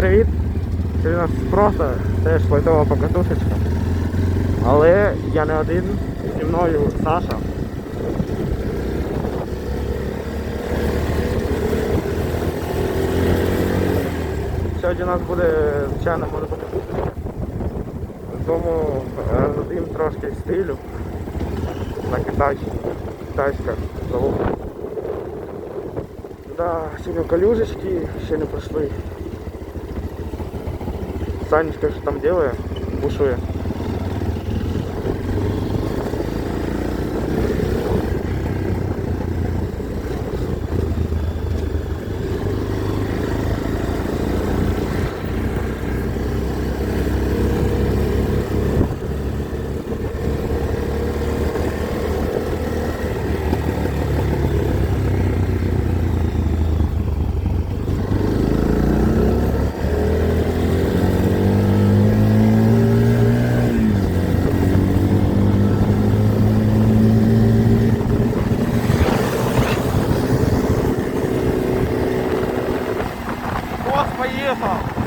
привіт! Це у нас просто теж лайтова покатушечка. Але я не один, зі мною Саша. Сьогодні у нас буде, звичайно, може бути. Тому е, трошки стилю. На китайську. Китайська залога. Да, сьогодні калюжечки ще не пройшли. Санечка що там делає? Бушує. Вот поехал.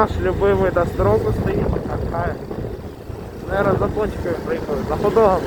Наш любимий до строку стоїть, така. Наверное, за пончиками приїхали, за ходогами.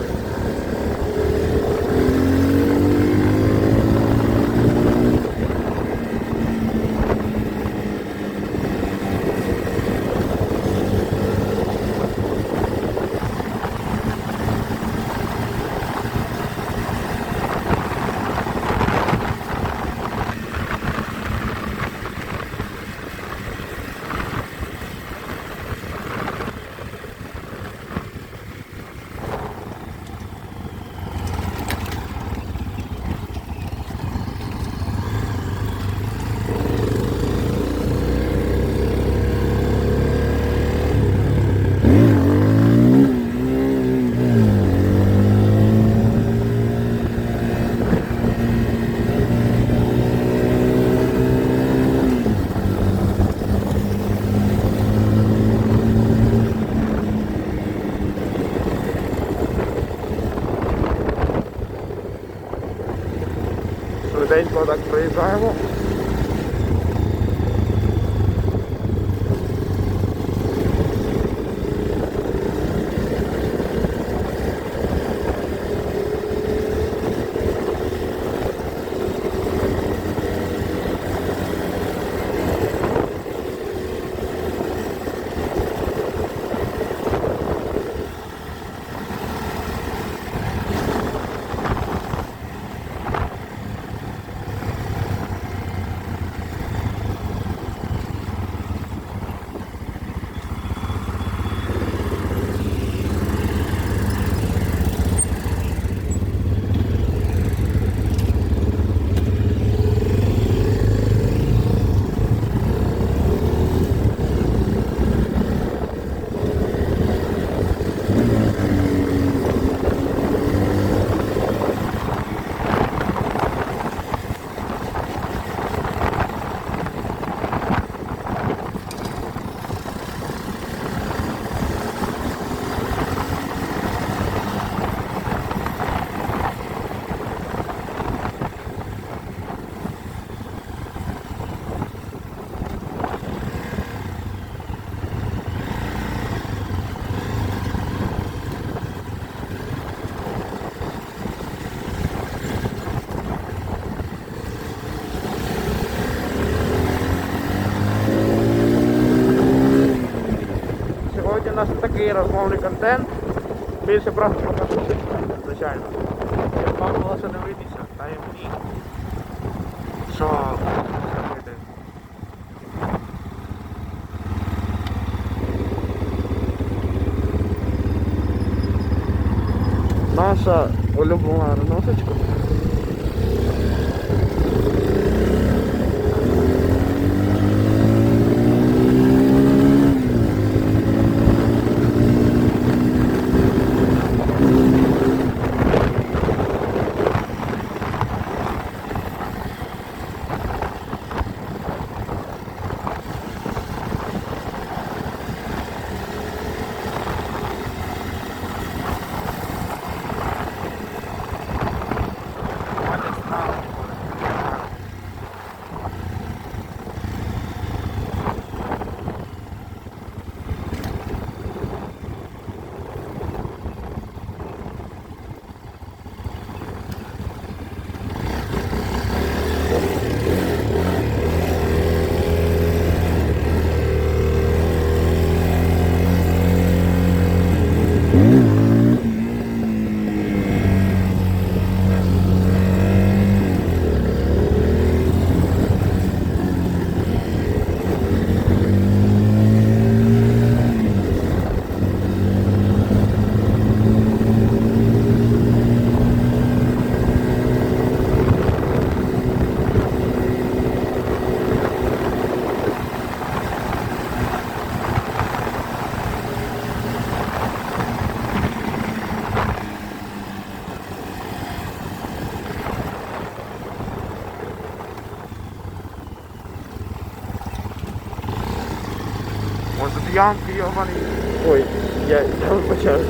Такий розмовний контент. Більше просто покажу, звичайно. Щоб вам було що дивитися. та й мені. Що? Наша улюблена реносочка. Ось тут ямки йобаний. Ой, я, я вибачаю.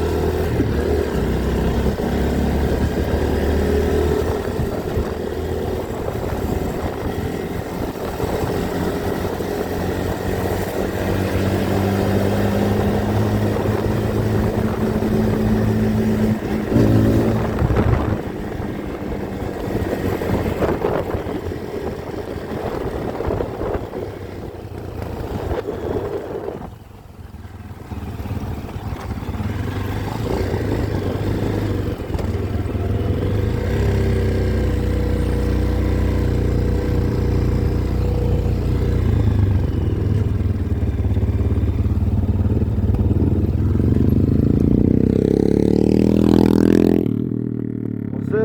Це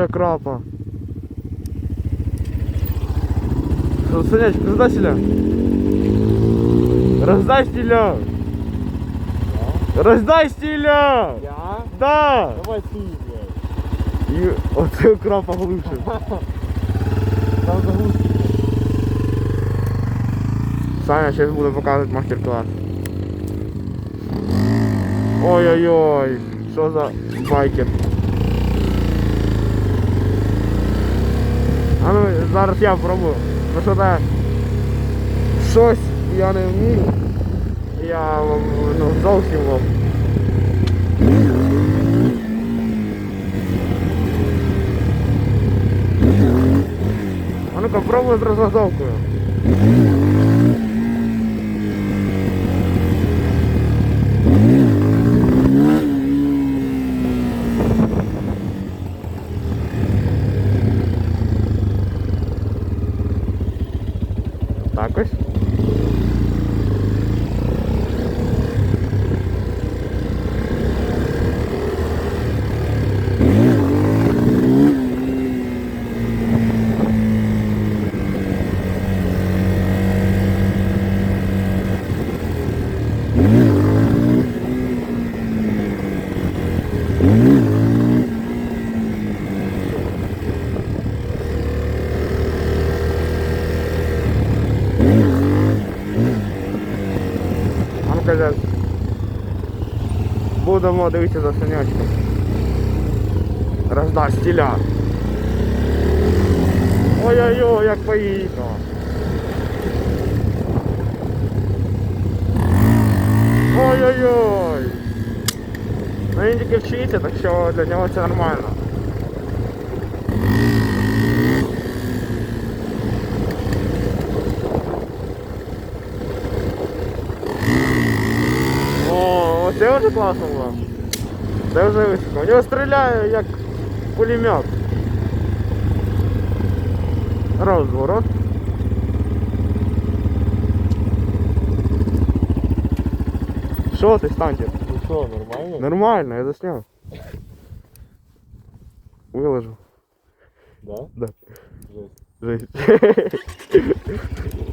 лучше крапа. Что, Саняч, раздай селя. Раздай стиля. Раздай стиля. Я? Да. Давай ты, блядь. І оце крапа глибше. Там заглушки. Саня зараз буде показувати мастер-клас. Ой-ой-ой, що за байкер. А ну зараз я пробую. Ну що так? Щось я не вмію. Я ну зовсім вам. А ну-ка пробуй з розгазовкою. Так ось. А ну-ка зараз Будемо дивитися за санячком. Роздай стіля. Ой-ой-ой, як поїхав. Ой-ой-ой. Ну він тільки вчиться, так що для нього це нормально. О, це вже класно було. Це вже високо. У нього стріляє як пулемет. Розворот. Що ти, Стантір? Ну що, нормально? Нормально, я засняв. Виложу. Да? Да. Жесть. Жесть.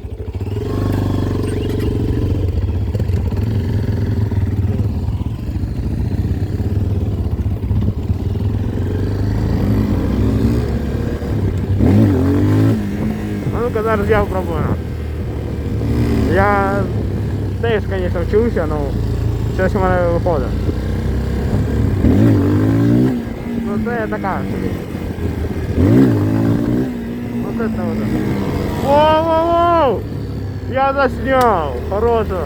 зараз я теж, звісно, вчуся, але щось у мене виходить. Ну це така собі. Вот это вот. Воу-воу-воу! Я заснял! Хорошо!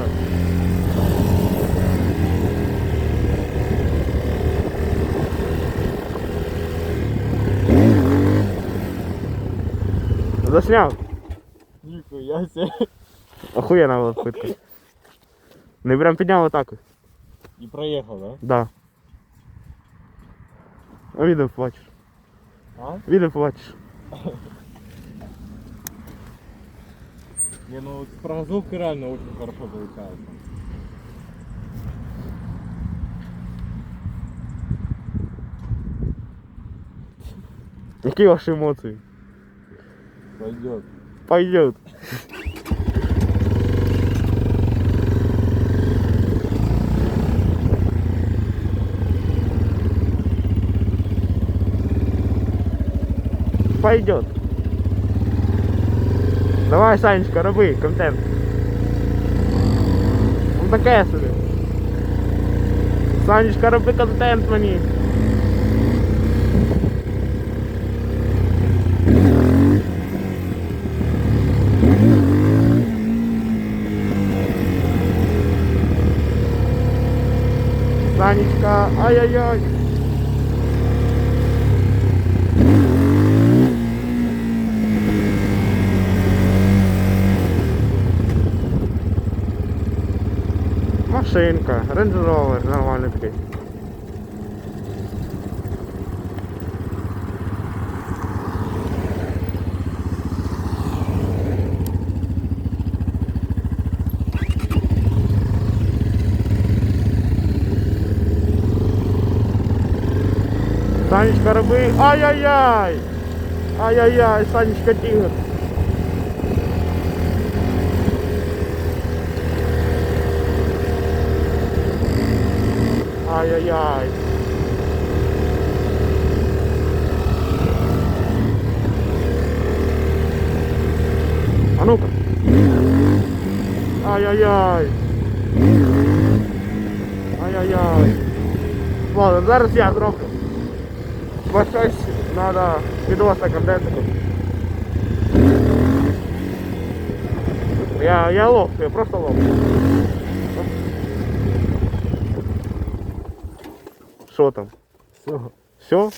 Засняв? Ніхуя себе. Охуєнна була попитка. Не прям підняв отак. ось. І проїхав, да? Да. А відео побачиш. А? Відео побачиш. Не, ну вот с прогазовкой реально очень хорошо получается. Які ваші емоції? Пойдет. Пойдет. Пойдет. Давай, Санечка, роби контент. Ну таке собі. Санечка, роби контент мені. Санечка, ай-яй-яй. Машинка, Rover, нормальний такий. Роби. Ай-яй-яй! Ай-яй-яй, Санечка тигр. Ай-яй-яй. А ну-ка. Ай-яй-яй. Ай-яй-яй. Ладно, зараз я зроблю. Бо щось треба відосно контентику. Я, я лох, я просто лох. Що там? Все. Все?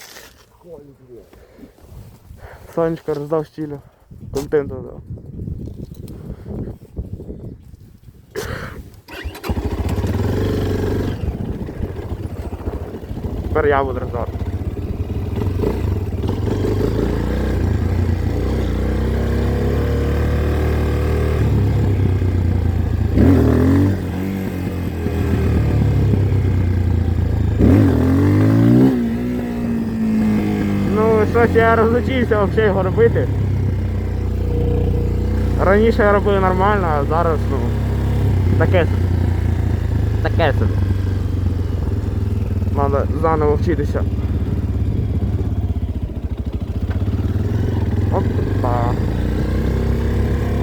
Санечка роздав стилю. Контенту дав. Тепер я буду роздавати. Ну, щось я розучився взагалі його робити. Раніше я робив нормально, а зараз, ну, таке собі. Таке собі. Надо заново вчитися. Опа.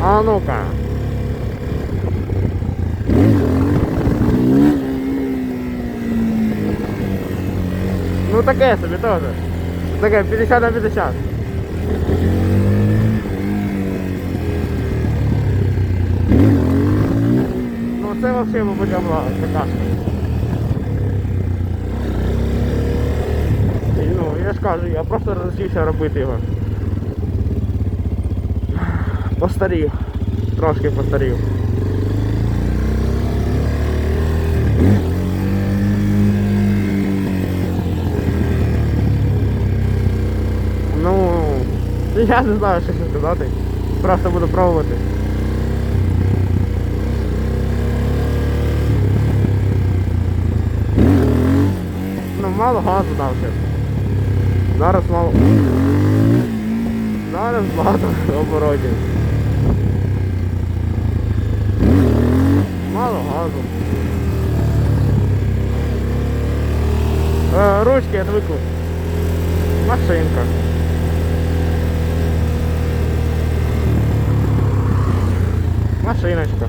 А ну-ка. Ну таке собі теж. Таке 50 на 50. Ну це взагалі, мабуть, була така. І, Ну, я ж кажу, я просто розучився робити його. Постарів. Трошки постарів. Я не знаю, що ще сказати. Просто буду пробувати. Ну, мало газу дав ще. Зараз мало. Зараз багато оборотів. Мало газу. Е, ручки я отвыкла. Машинка. Машиночка.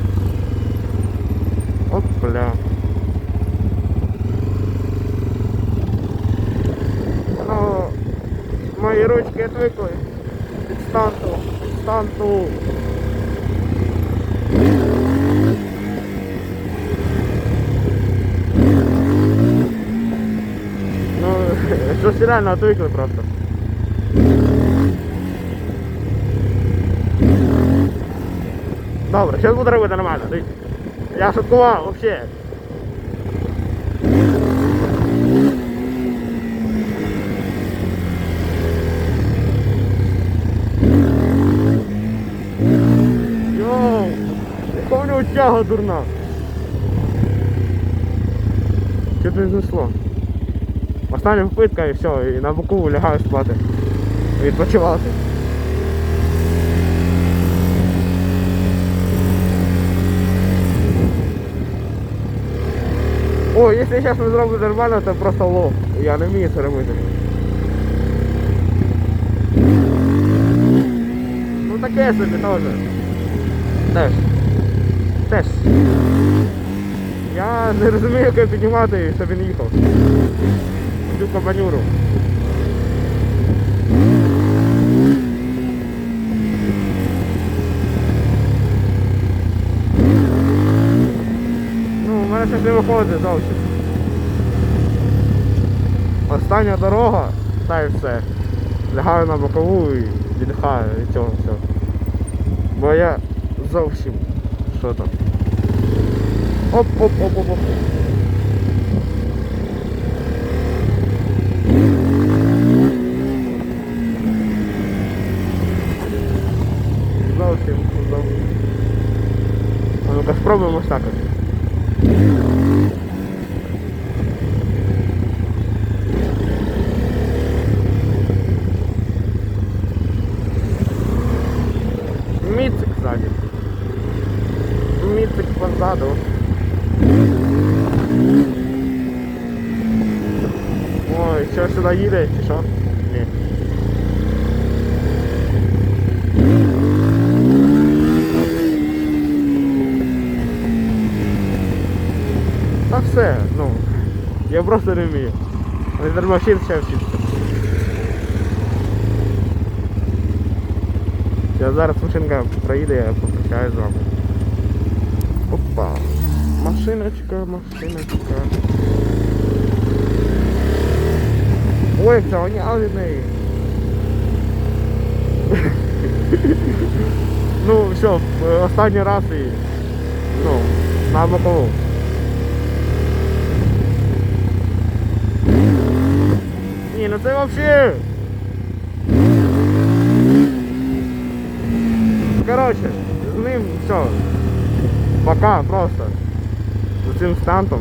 Опля. Ну, мої ручки отвикли. Від станту. Від станту. Ну, щось реально отвикли просто. Добре, зараз буду робити нормально. Я шуткував вообще. Йоу! Яка тяга дурна. Що не знесло? Остання попитка і все, і на боку лягаю спати. Відпочивати. О, якщо зараз не зроблю нормально, то просто лох. Я не вмію це робити. Ну таке собі теж. Теж. Теж. Я не розумію, як його піднімати, щоб він їхав. Цю кабанюру. Не виходить зовсім. Остання дорога, та й все. Лягаю на бокову і віддихаю від цього всього. Бо я зовсім що там. Оп-оп-оп-оп-оп. Зовсім, зовсім. А ну-ка спробуємо ось так. от. Міцик ззаді. Міцик позаду. Ой, що сюди їде, чи що? просто не вмію. Не треба вчитися, ще вчитися. Сейчас зараз машинка проїде, я попрощаюсь з вами. Опа. Машиночка, машиночка. Ой, як завоняв від неї. ну, все, в- останній раз і. Ну, на бокову. ну це вообще. Короче, з ним все. Пока просто. З цим стантом.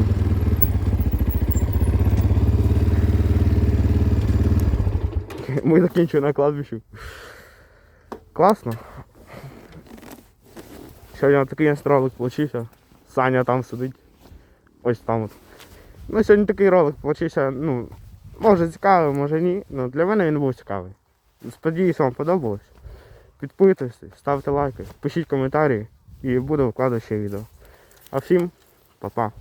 Ми закінчуємо на кладбищі. Класно. Сьогодні такий у нас ролик получився. Саня там сидить. Ось там от. Ну, сьогодні такий ролик получився, ну, може цікавий, може ні. Ну, для мене він був цікавий. Сподіваюсь, вам подобалось. Підписуйтесь, ставте лайки, пишіть коментарі і буду вкладати ще відео. А всім па-па.